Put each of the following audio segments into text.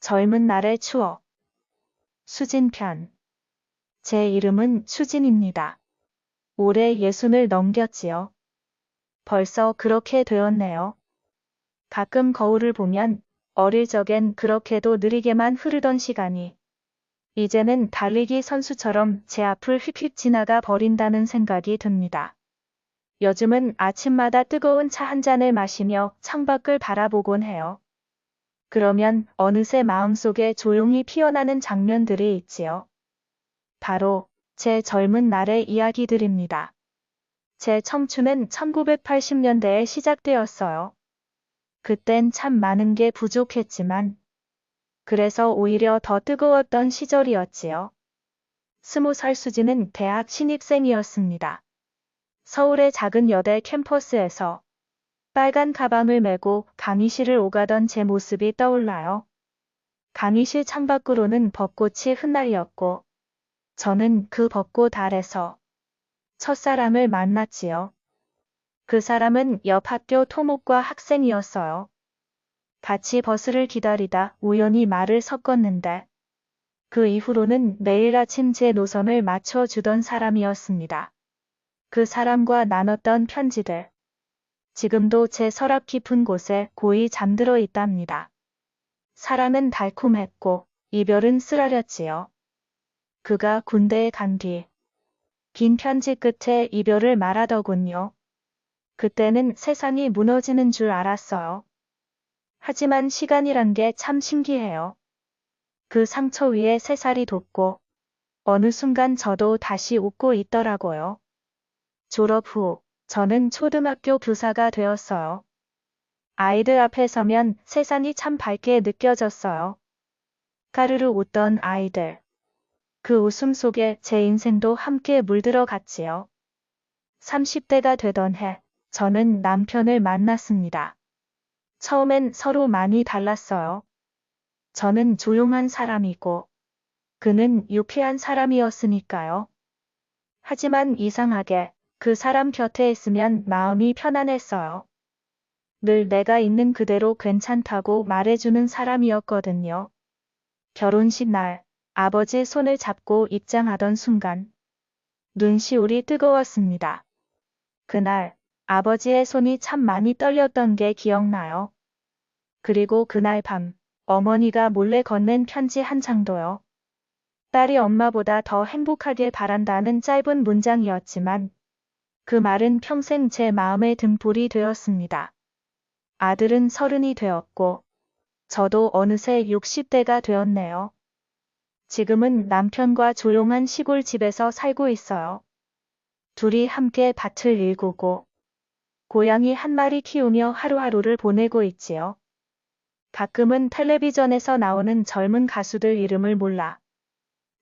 젊은 날의 추억. 수진편. 제 이름은 수진입니다. 올해 예순을 넘겼지요. 벌써 그렇게 되었네요. 가끔 거울을 보면 어릴 적엔 그렇게도 느리게만 흐르던 시간이 이제는 달리기 선수처럼 제 앞을 휙휙 지나가 버린다는 생각이 듭니다. 요즘은 아침마다 뜨거운 차 한 잔을 마시며 창밖을 바라보곤 해요. 그러면 어느새 마음속에 조용히 피어나는 장면들이 있지요. 바로 제 젊은 날의 이야기들입니다. 제 청춘은 1980년대에 시작되었어요. 그땐 참 많은 게 부족했지만 그래서 오히려 더 뜨거웠던 시절이었지요. 스무 살 수지는 대학 신입생이었습니다. 서울의 작은 여대 캠퍼스에서 빨간 가방을 메고 강의실을 오가던 제 모습이 떠올라요. 강의실 창밖으로는 벚꽃이 흩날렸고 저는 그 벚꽃 아래서 첫사람을 만났지요. 그 사람은 옆 학교 토목과 학생이었어요. 같이 버스를 기다리다 우연히 말을 섞었는데 그 이후로는 매일 아침 제 노선을 맞춰주던 사람이었습니다. 그 사람과 나눴던 편지들. 지금도 제 서랍 깊은 곳에 고이 잠들어 있답니다. 사랑은 달콤했고 이별은 쓰라렸지요. 그가 군대에 간 뒤 긴 편지 끝에 이별을 말하더군요. 그때는 세상이 무너지는 줄 알았어요. 하지만 시간이란 게 참 신기해요. 그 상처 위에 새살이 돋고 어느 순간 저도 다시 웃고 있더라고요. 졸업 후 저는 초등학교 교사가 되었어요. 아이들 앞에 서면 세상이 참 밝게 느껴졌어요. 까르르 웃던 아이들. 그 웃음 속에 제 인생도 함께 물들어 갔지요. 30대가 되던 해, 저는 남편을 만났습니다. 처음엔 서로 많이 달랐어요. 저는 조용한 사람이고, 그는 유쾌한 사람이었으니까요. 하지만 이상하게 그 사람 곁에 있으면 마음이 편안했어요. 늘 내가 있는 그대로 괜찮다고 말해주는 사람이었거든요. 결혼식 날, 아버지 손을 잡고 입장하던 순간, 눈시울이 뜨거웠습니다. 그날, 아버지의 손이 참 많이 떨렸던 게 기억나요. 그리고 그날 밤, 어머니가 몰래 건넨 편지 한 장도요. 딸이 엄마보다 더 행복하길 바란다는 짧은 문장이었지만, 그 말은 평생 제 마음의 등불이 되었습니다. 아들은 서른이 되었고, 저도 어느새 60대가 되었네요. 지금은 남편과 조용한 시골 집에서 살고 있어요. 둘이 함께 밭을 일구고, 고양이 한 마리 키우며 하루하루를 보내고 있지요. 가끔은 텔레비전에서 나오는 젊은 가수들 이름을 몰라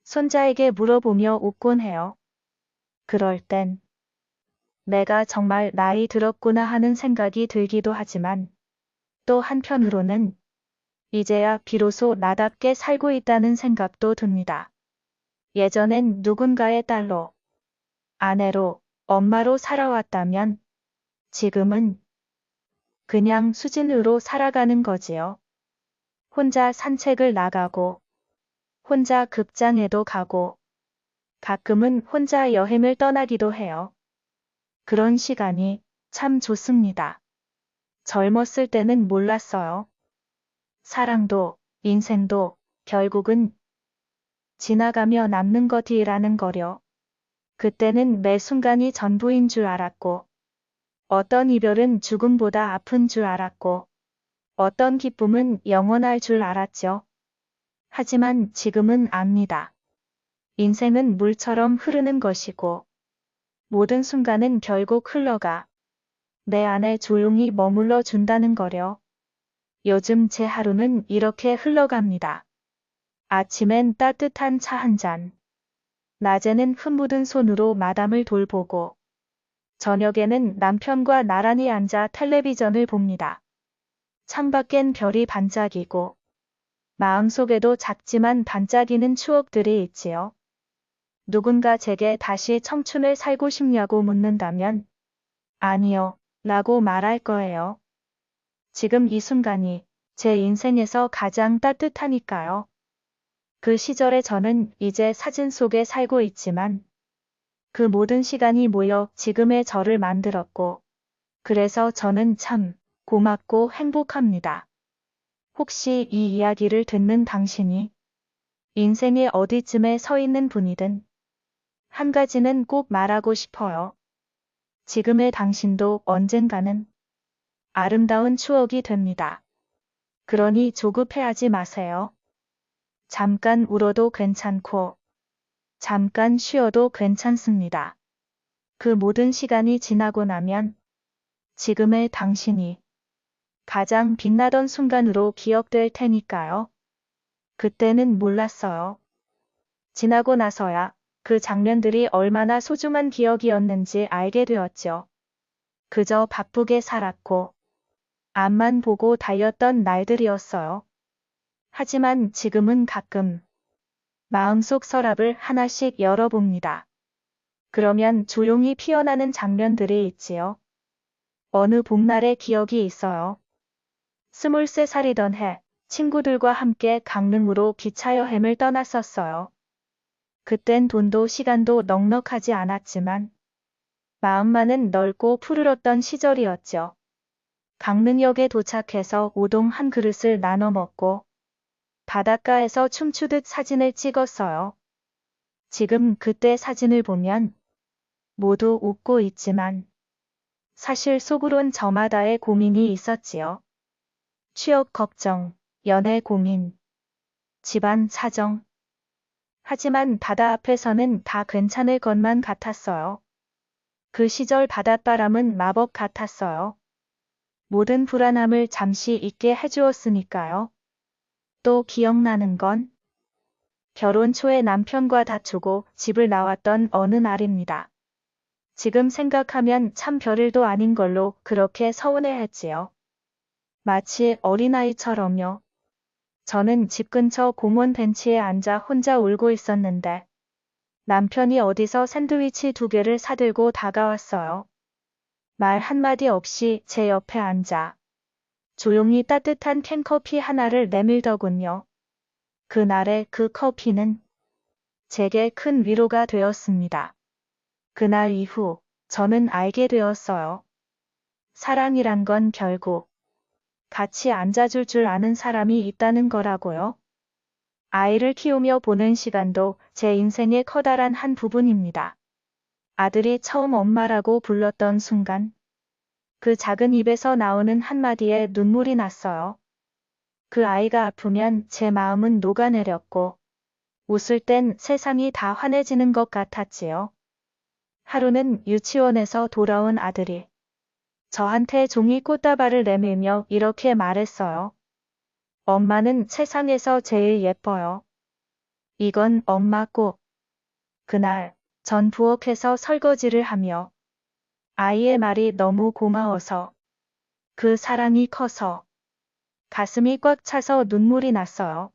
손자에게 물어보며 웃곤 해요. 그럴 땐 내가 정말 나이 들었구나 하는 생각이 들기도 하지만 또 한편으로는 이제야 비로소 나답게 살고 있다는 생각도 듭니다. 예전엔 누군가의 딸로, 아내로, 엄마로 살아왔다면 지금은 그냥 수진으로 살아가는 거지요. 혼자 산책을 나가고, 혼자 극장에도 가고, 가끔은 혼자 여행을 떠나기도 해요. 그런 시간이 참 좋습니다. 젊었을 때는 몰랐어요. 사랑도, 인생도 결국은 지나가며 남는 것이라는 거려. 그때는 매 순간이 전부인 줄 알았고, 어떤 이별은 죽음보다 아픈 줄 알았고, 어떤 기쁨은 영원할 줄 알았죠. 하지만 지금은 압니다. 인생은 물처럼 흐르는 것이고, 모든 순간은 결국 흘러가 내 안에 조용히 머물러 준다는 거려. 요즘 제 하루는 이렇게 흘러갑니다. 아침엔 따뜻한 차 한 잔. 낮에는 흠 묻은 손으로 마담을 돌보고 저녁에는 남편과 나란히 앉아 텔레비전을 봅니다. 창밖엔 별이 반짝이고 마음속에도 작지만 반짝이는 추억들이 있지요. 누군가 제게 다시 청춘을 살고 싶냐고 묻는다면 아니요 라고 말할 거예요. 지금 이 순간이 제 인생에서 가장 따뜻하니까요. 그 시절에 저는 이제 사진 속에 살고 있지만 그 모든 시간이 모여 지금의 저를 만들었고 그래서 저는 참 고맙고 행복합니다. 혹시 이 이야기를 듣는 당신이 인생의 어디쯤에 서 있는 분이든 한 가지는 꼭 말하고 싶어요. 지금의 당신도 언젠가는 아름다운 추억이 됩니다. 그러니 조급해하지 마세요. 잠깐 울어도 괜찮고 잠깐 쉬어도 괜찮습니다. 그 모든 시간이 지나고 나면 지금의 당신이 가장 빛나던 순간으로 기억될 테니까요. 그때는 몰랐어요. 지나고 나서야 그 장면들이 얼마나 소중한 기억이었는지 알게 되었죠. 그저 바쁘게 살았고 앞만 보고 달렸던 날들이었어요. 하지만 지금은 가끔 마음속 서랍을 하나씩 열어봅니다. 그러면 조용히 피어나는 장면들이 있지요. 어느 봄날의 기억이 있어요. 스물세 살이던 해 친구들과 함께 강릉으로 기차 여행을 떠났었어요. 그땐 돈도 시간도 넉넉하지 않았지만 마음만은 넓고 푸르렀던 시절이었죠. 강릉역에 도착해서 우동 한 그릇을 나눠 먹고 바닷가에서 춤추듯 사진을 찍었어요. 지금 그때 사진을 보면 모두 웃고 있지만 사실 속으론 저마다의 고민이 있었지요. 취업 걱정, 연애 고민, 집안 사정. 하지만 바다 앞에서는 다 괜찮을 것만 같았어요. 그 시절 바닷바람은 마법 같았어요. 모든 불안함을 잠시 잊게 해주었으니까요. 또 기억나는 건 결혼 초에 남편과 다투고 집을 나왔던 어느 날입니다. 지금 생각하면 참 별일도 아닌 걸로 그렇게 서운해했지요. 마치 어린아이처럼요. 저는 집 근처 공원 벤치에 앉아 혼자 울고 있었는데 남편이 어디서 샌드위치 두 개를 사들고 다가왔어요. 말 한마디 없이 제 옆에 앉아 조용히 따뜻한 캔커피 하나를 내밀더군요. 그날의 그 커피는 제게 큰 위로가 되었습니다. 그날 이후 저는 알게 되었어요. 사랑이란 건 결국 같이 앉아줄 줄 아는 사람이 있다는 거라고요. 아이를 키우며 보낸 시간도 제 인생의 커다란 한 부분입니다. 아들이 처음 엄마라고 불렀던 순간 그 작은 입에서 나오는 한마디에 눈물이 났어요. 그 아이가 아프면 제 마음은 녹아내렸고 웃을 땐 세상이 다 환해지는 것 같았지요. 하루는 유치원에서 돌아온 아들이 저한테 종이 꽃다발을 내밀며 이렇게 말했어요. 엄마는 세상에서 제일 예뻐요. 이건 엄마 꽃. 그날 전 부엌에서 설거지를 하며 아이의 말이 너무 고마워서 그 사랑이 커서 가슴이 꽉 차서 눈물이 났어요.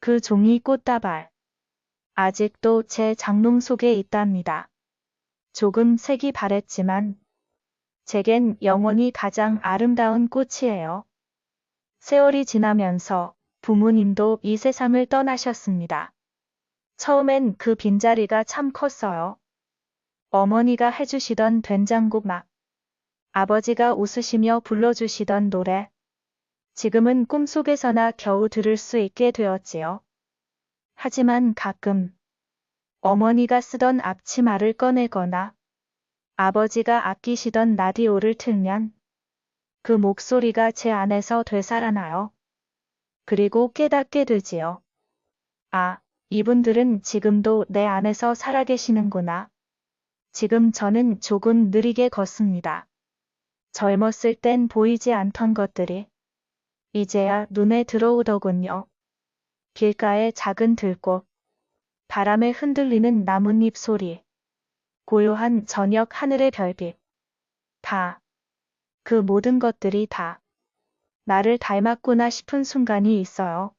그 종이 꽃다발. 아직도 제 장롱 속에 있답니다. 조금 색이 바랬지만 제겐 영원히 가장 아름다운 꽃이에요. 세월이 지나면서 부모님도 이 세상을 떠나셨습니다. 처음엔 그 빈자리가 참 컸어요. 어머니가 해주시던 된장국 막, 아버지가 웃으시며 불러주시던 노래, 지금은 꿈속에서나 겨우 들을 수 있게 되었지요. 하지만 가끔 어머니가 쓰던 앞치마를 꺼내거나 아버지가 아끼시던 라디오를 틀면 그 목소리가 제 안에서 되살아나요. 그리고 깨닫게 되지요. 아, 이분들은 지금도 내 안에서 살아계시는구나. 지금 저는 조금 느리게 걷습니다. 젊었을 땐 보이지 않던 것들이 이제야 눈에 들어오더군요. 길가의 작은 들꽃, 바람에 흔들리는 나뭇잎 소리, 고요한 저녁 하늘의 별빛, 다, 그 모든 것들이 다 나를 닮았구나 싶은 순간이 있어요.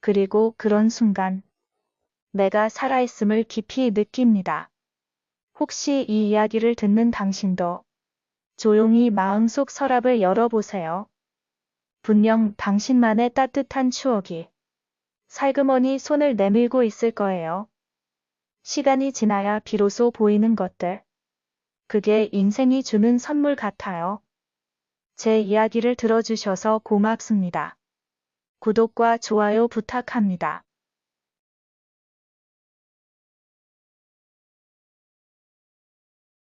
그리고 그런 순간, 내가 살아있음을 깊이 느낍니다. 혹시 이 이야기를 듣는 당신도 조용히 마음속 서랍을 열어보세요. 분명 당신만의 따뜻한 추억이 살그머니 손을 내밀고 있을 거예요. 시간이 지나야 비로소 보이는 것들. 그게 인생이 주는 선물 같아요. 제 이야기를 들어주셔서 고맙습니다. 구독과 좋아요 부탁합니다.